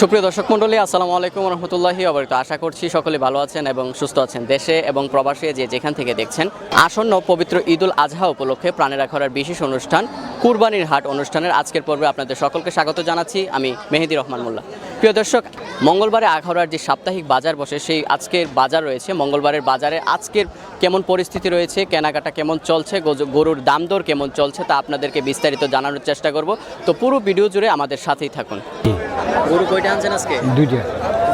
সুপ্রিয় দর্শক মন্ডলী আসসালামু আলাইকুম রহমতুল্লাহি অবরিত আশা করছি সকলে ভালো আছেন এবং সুস্থ আছেন। দেশে এবং প্রবাসে যে যেখান থেকে দেখছেন, আসন্ন পবিত্র ঈদুল আজহা উপলক্ষে প্রাণের আখড়ার বিশেষ অনুষ্ঠান কুরবানির হাট অনুষ্ঠানের আজকের পর্বে আপনাদের সকলকে স্বাগত জানাচ্ছি। আমি মেহেদি রহমান মোল্লা। প্রিয় দর্শক মঙ্গলবারে আখাউড়ার যে সাপ্তাহিক বাজার বসে সেই আজকের বাজার রয়েছে। মঙ্গলবারের বাজারে আজকের কেমন পরিস্থিতি রয়েছে কেনাকাটা কেমন চলছে গরুর দাম দর কেমন চলছে তা আপনাদেরকে বিস্তারিত জানানোর চেষ্টা করব। তো পুরো ভিডিও জুড়ে আমাদের সাথেই থাকুন। গরু কয়টা আনছেন আজকে? দুইটা।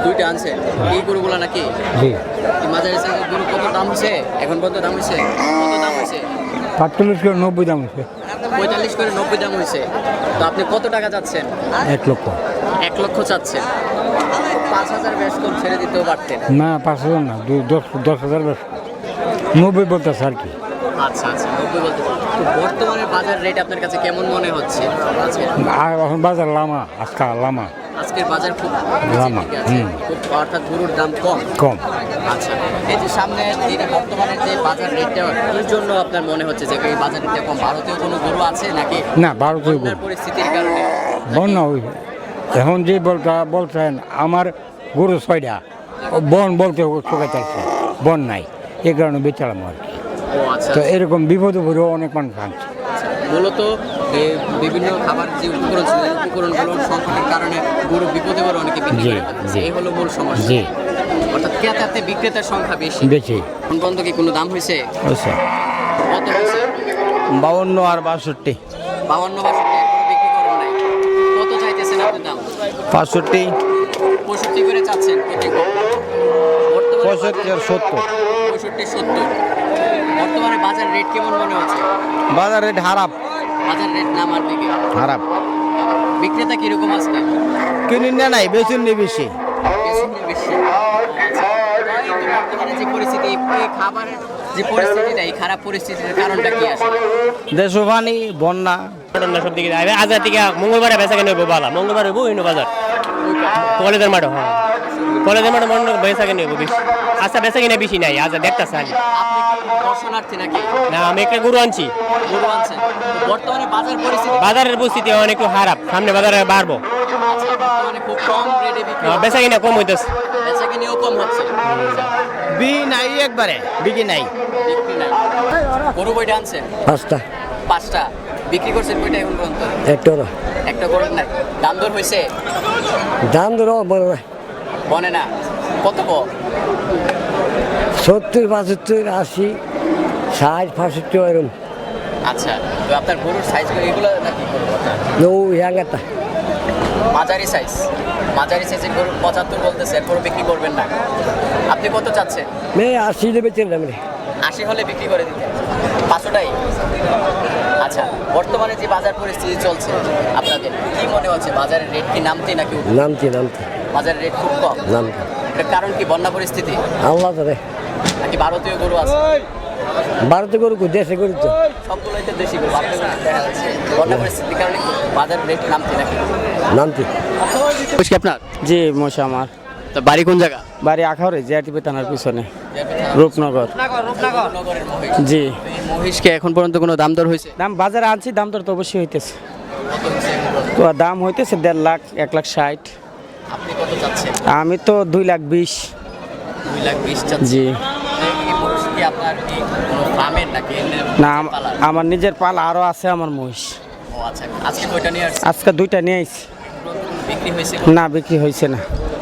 দুইটা আনছেন। এই গরুগুলো নাকি? জি। মাঝারি গরু কত দাম হয়েছে এখন পর্যন্ত দাম হয়েছে কত দাম হয়েছে পাঁচচল্লিশ নব্বই দাম হচ্ছে পঁয়তাল্লিশ করে নব্বই দাম হয়েছে। তো আপনি কত টাকা চাচ্ছেন? এক লক্ষ। এক লক্ষ চাচ্ছেন। পাঁচ হাজার বেশ কম ছেড়ে দিতেও পারতেন। না পাঁচ হাজার না দুই দশ দশ হাজার বেশ নব্বই বলতেছে আর কি। আচ্ছা আচ্ছা নব্বই বলতে তো বর্তমানে বাজার রেট আপনার কাছে কেমন মনে হচ্ছে? আর এখন বাজার লামা আজকাল লামা। আজকের বাজার খুব খুব অর্থাৎ গরুর দাম কম। কম। আচ্ছা এই যে সামনে দিনে বর্তমানে যে বাজার রেটটা এর জন্য আপনার মনে হচ্ছে যে এই বাজার রেটটা কম? ভারতীয় কোনো গরু আছে নাকি? না ভারতীয় বন্যার পরিস্থিতির কারণে। এখন যে বলটা বলছেন আমার গরু ছয়টা। বন বলতে চোখে চাইছে বন নাই। এ কারণে বেচালাম আর কি। আচ্ছা। তো এরকম বিপদে পড়েও অনেক মানুষ আনছে। মূলত এ, বিভিন্ন খাবার যে উপকরণ ছিল উপকরণগুলোর সংকটের কারণে গরু বিপদে পড়ে অনেকে বিক্রি করে এই হলো মূল সমস্যা। অর্থাৎ ক্রেতাতে বিক্রেতার সংখ্যা বেশি। বেশি। এখন পর্যন্ত কি কোনো দাম হয়েছে? কত হয়েছে? বাউন্ন আর বাষট্টি। বাউন্ন বাষট্টি বিক্রি করেন নাই। কত চাইতেছেন আপনি দাম? পাঁচষট্টি পঁয়ষট্টি করে চাচ্ছেন পঁয়ষট্টি আর সত্তর। পঁয়ষট্টি সত্তর। বর্তমানে বাজার রেট কেমন মনে হচ্ছে? বাজার রেট হারাপ বাজার রেট নামার দিকে? হারাপ বিক্রেতা কীরকম আজকে? কিনি না নাই বেশি নি বেশি। বেশি না বেশি। আচ্ছা। বর্তমানে যে পরিস্থিতি এই খাবারের যে পরিস্থিতিটা এই খারাপ পরিস্থিতির কারণটা কি আসলে দেশ পানি বন্যা। ঘটনা সব দিকে আজ থেকে মঙ্গলবারে বেচা কিনে হইব বালা মঙ্গলবার হইব ইনো বাজার। কলেজের মাঠে হ্যাঁ। কলেজের মাঠে মনে বেচা কিনে হইব বেশি। আচ্ছা বেচা কিনে বেশি নাই আজ দেখতেছে কি দর্শনার্থী নাকি? না আমি একটা গরু আনছি। গরু আনছেন। বর্তমানে বাজার পরিস্থিতি? বাজারের পরিস্থিতি একটু খারাপ সামনে বাজারে বাড়বো। আচ্ছা খুব কম রেটে বিক্রি বেচা কিনা কম হইতেছে। বেচা কিনেও কম হচ্ছে। বি নাই একবারে বিকি নাই। বিক্রি নাই। গরু কয়টা আনছেন? পাঁচটা। পাঁচটা। বিক্রি করছেন কয়টা এখন পর্যন্ত? একটা একটা গরুর নাই। দাম দর হয়েছে দাম ধরো বলো না। বনে না। কত ক সত্তর পঁচাত্তর আশি ষাট পঁয়ষট্টি এরকম। আচ্ছা তো আপনার গরুর সাইজ এগুলো নাকি মাঝারি সাইজ মাঝারি সাইজের গরু পঁচাত্তর বলতেছে বিক্রি করবেন না। আপনি কত চাচ্ছেন? মেয়ে আশি দেবে চিনলাম রে। আশি হলে বিক্রি করে দিতে। পাঁচশোটাই? আচ্ছা বর্তমানে যে বাজার পরিস্থিতি চলছে আপনাদের কি মনে হচ্ছে? বাজারের রেট কি নামতে নাকি? নামতি নামতি। বাজারের রেট খুব কম। নামতি। কারণ কি? বন্যা পরিস্থিতি? আল্লাহ নাকি ভারতীয় গরু আছে? ভারতে গরু কই, দেশে গরু তো। সবগুলোই তো দেশি গরু ভারতীয় গরু দেখা যাচ্ছে। বন্যা পরিস্থিতির কারণে বাজার রেট নামতে নাকি? নামতি। কি আপনার? জি মশা আমার। তো বাড়ি কোন জায়গা? বাড়ি আখাউড়ে জিআরটিপি থানার পিছনে। রূপনগর। নগরের জি। মহিষকে এখন পর্যন্ত কোনো দাম দর হয়েছে? দাম বাজারে আনছি দাম দর তো অবশ্যই হইতেছে? তো দাম হইতেছে দেড় লাখ এক লাখ ষাট। আপনি কত চাচ্ছেন? আমি তো দুই লাখ বিশ। দুই লাখ বিশ জি। আপনার কি কোনো ফার্মের নাকি এমনি না আম-? আমার নিজের পাল আরও আছে আমার মহিষ। ও আচ্ছা। আজকে কয়টা নিয়ে আসছে আজকে দুইটা নিয়ে আইছি। বিক্রি হয়েছে না বিক্রি হয়েছে না।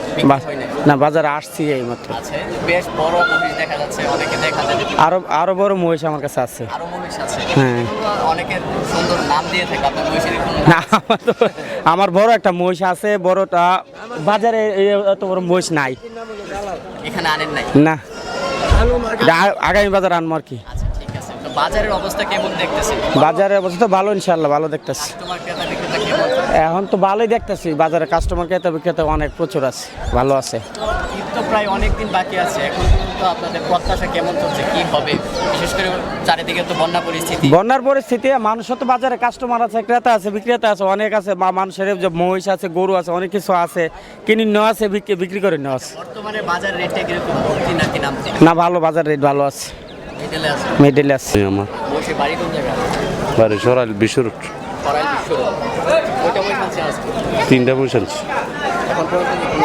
বিক্রি বা- হয় নাই। না বাজারে আসছি এই মাত্র আছে বেশ বড় মহিষ দেখা যাচ্ছে অনেকে দেখা যায়। আরও আরও বড় মহিষ আমার কাছে আছে। আরও মহিষ আছে। হ্যাঁ। অনেকে সুন্দর নাম দিয়ে থাকে আপনার মহিষের কোনো না আমার তো- আমার বড় একটা মহিষ আছে বড়টা বাজারে এই এত বড় মহিষ নাই। এখানে আনেন নাই? না। আগামী বাজার আনব আর কি। আচ্ছা বাজারের অবস্থা কেমন দেখতেছেন? বাজারের অবস্থা তো ভালো ইনশাল্লাহ ভালো দেখতেছি। এখন তো ভালোই দেখতেছি বাজারে কাস্টমার ক্রেতা বিক্রেতা অনেক প্রচুর আছে ভালো আছে। তো প্রায় অনেক দিন বাকি আছে এখন। তো আপনাদের প্রত্যাশা কেমন চলছে? কি হবে? বিশেষ করে চারিদিকে তো বন্যা পরিস্থিতি। বন্যার পরিস্থিতি মানুষ তো বাজারে কাস্টমার আছে ক্রেতা আছে বিক্রেতা আছে অনেক আছে বা মানুষের যে মহিষ আছে গরু আছে অনেক কিছু আছে কিনে নেওয়া আছে বিক্রি বিক্রি করে নেওয়া আছে। বর্তমানে বাজার রেটটা কীরকম? নাকি নামতে না ভালো বাজার রেট ভালো আছে। মিডলে আছে? মিডিলে আছে। আমার। বসে বাড়ি কোন জায়গা বাড়ি সরাইল বিশুর তিনটা বসে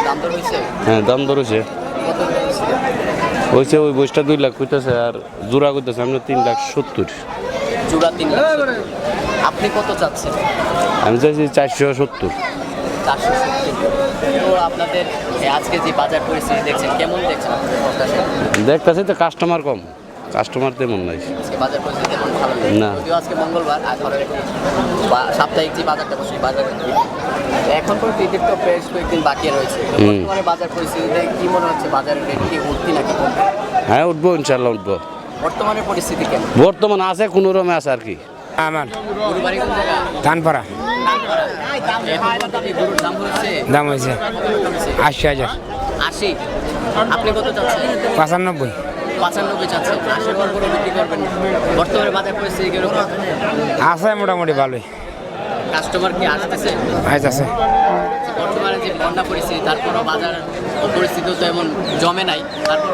দাম দর হয়েছে হ্যাঁ দাম ধরেছে হয়েছে? ওই বইসটা দুই লাখ কইতেছে আর জোড়া কইতেছে আমরা তিন লাখ সত্তর। জোড়া তিন লাখ আপনি কত চাচ্ছেন? আমি চাইছি চারশো সত্তর। চারশো তো আপনাদের আজকে যে বাজার পরিস্থিতি দেখছেন কেমন দেখছেন দেখতেছি তো কাস্টমার কম। কাস্টমার তেমন নাই। বাজার পরিস্থিতি ভালো না। যদিও আজকে মঙ্গলবার আর ঘরের একটি সাপ্তাহিক যে বাজারটা বসে বাজার এখন পর্যন্ত ঈদের তো বেশ কয়েকদিন বাকি রয়েছে। বর্তমানে বাজার পরিস্থিতিতে কি মনে হচ্ছে বাজারের রেট কি উঠতি নাকি হ্যাঁ উঠবো ইনশাল্লাহ উঠবো। বর্তমানে পরিস্থিতি কেমন? বর্তমান আছে কোনো রকমে আছে আর কি। আমার কোন ধানপাড়া। দাম হয়েছে? আশি হাজার। আশি? আপনি কত চাচ্ছেন? পঁচানব্বই। পঁচানব্বই চাচ্ছেন আশির পর গরু বিক্রি করবেন। বর্তমানে বাজার পরিস্থিতি কীরকম? আছে মোটামুটি ভালোই। কাস্টমার কি আসতেছে? আছে বর্তমানে যে বন্যা পরিস্থিতি তারপরও বাজার পরিস্থিতি তো এমন জমে নাই। তারপর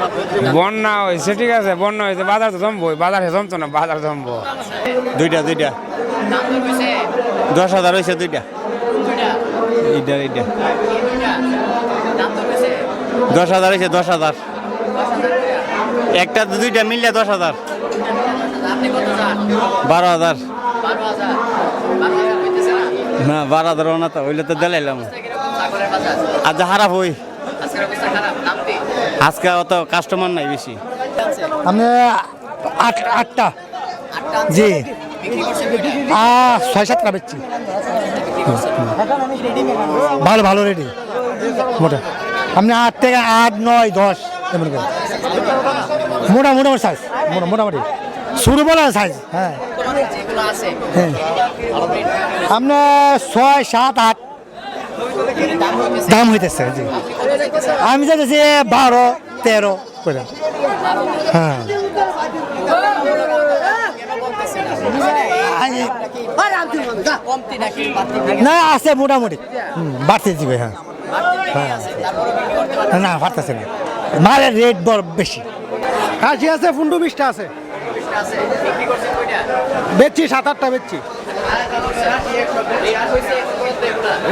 বন্যা হয়েছে ঠিক আছে বন্যা হয়েছে বাজার তো জমবো বাজারে জমতো না বাজার জমবো। দুইটা দুইটা। দশ হাজার হয়েছে দুইটা। এইটা এইটা দশ হাজার হয়েছে দশ হাজার। একটা দুইটা মিললে দশ হাজার। বারো হাজার। না, বারো হাজার না তো, হইলে তো দিলাইলাম আজ খারাপ হই। আজকে অত কাস্টমার নাই বেশি। আমি আট, আটটা। জি। ছয়, সাতটা বেচছি। ভালো ভালো রেডি মোটা। আপনি আট থেকে আট, নয়, দশ। এমন করে মোটা মোটামুটি সাইজ মোটামুটি। শুরু বলা সাইজ হ্যাঁ। হ্যাঁ। আপনার ছয়, সাত, আট। দাম হইতেছে, জি। আমি চাইতেছি বারো, তেরো করে। হ্যাঁ। না, আছে মোটামুটি। বাড়তে দিবে হ্যাঁ। পারবেন না পারতেছে না। মালের রেট বড় বেশি। খাসি আছে, ফুন্ডু বিশটা আছে। বেচছি সাত আটটা বেচছি।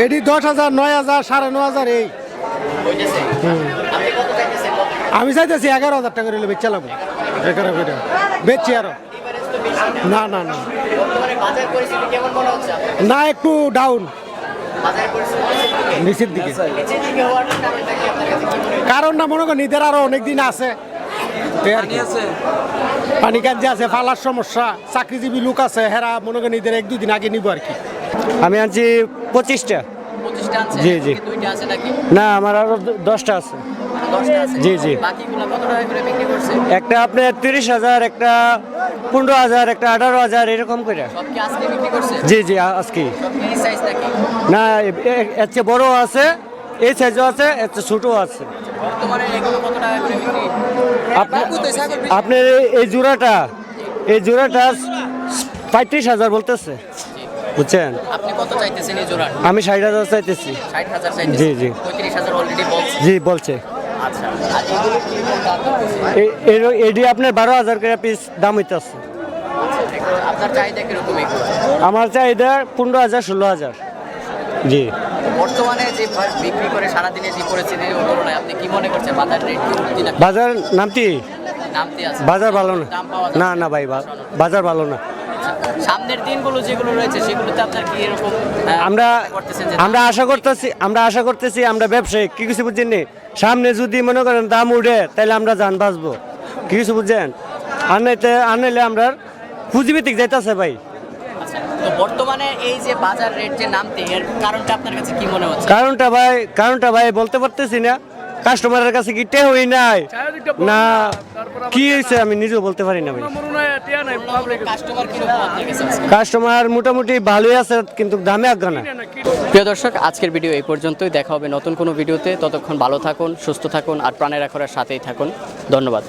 এটি দশ হাজার, নয় হাজার, সাড়ে ন হাজার, এই। আমি চাইতেছি এগারো হাজার টাকা রেলে বেচালাম এগারো করে বেচছি আরও। না না না? না, একটু ডাউন নিচের দিকে। কারণটা মনে হয়? করেন ঈদের আরও অনেক দিন আছে। পানি কাঞ্জি আছে। ফালার সমস্যা চাকরিজীবী লোক আছে হেরা মনে করেন ঈদের এক দুই দিন আগে নিব আর কি। আমি আনছি পঁচিশটা। জি, জি। না আমার আরও দশটা আছে? জি, জি। বাকিগুলো কত টাকা করে বিক্রি করছে? একটা আপনার তিরিশ হাজার একটা পনেরো হাজার একটা আঠারো হাজার এরকম করে। জি জি আজকে না এর চেয়ে বড়ও আছে এই সাইজও আছে এর চেয়ে ছোটও আছে। বিক্রি? আপনার এই- জোড়াটা এই জোড়াটা পঁয়ত্রিশ হাজার বলতেছে। বুঝছেন? আমি ষাট হাজার চাইতেছি। জি, জি। জি বলছে। আচ্ছা। আর এগুলো কি দাম করতেছে এ- এর- এডি আপনার বারো হাজার করে পিস দাম হইতেছে। আপনার চাহিদা কীরকম এগুলো? আমার চাহিদা পনেরো হাজার ষোলো হাজার। জি। বর্তমানে যে বিক্রি করে সারাদিনে যে পরিস্থিতির তুলনায় আপনি কি মনে করছেন বাজার রেট কি বাজার নামটি নামতে আছে। বাজার ভালো না। না না ভাই বাজার ভালো না। সামনের দিনগুলো যেগুলো রয়েছে সেগুলোতে আপনার কি এরকম আমরা আমরা আশা করতেছি আমরা আশা করতেছি আমরা ব্যবসায়ী কি কিছু বুঝছেন নি? সামনে যদি মনে করেন দাম উঠে তাহলে আমরা যান বাঁচবো। কি কিছু বুঝছেন? আর নাইতে আর নাইলে আমরা পুঁজিভিত্তিক যাইতেছে ভাই। আচ্ছা, তো বর্তমানে এই যে বাজার রেট যে নামতে এর কারণটা আপনার কাছে কি মনে হচ্ছে? কারণটা ভাই কারণটা ভাই বলতে পারতেছি না। কাস্টমারের কাছে কি টেহই নাই? না কি হয়েছে আমি নিজেও বলতে পারি না ভাই। কাস্টমার মোটামুটি ভালোই আছে কিন্তু দামে আজ্ঞা না প্রিয় দর্শক আজকের ভিডিও এই পর্যন্তই। দেখা হবে নতুন কোনো ভিডিওতে। ততক্ষণ ভালো থাকুন সুস্থ থাকুন আর প্রাণের রাখার সাথেই থাকুন। ধন্যবাদ।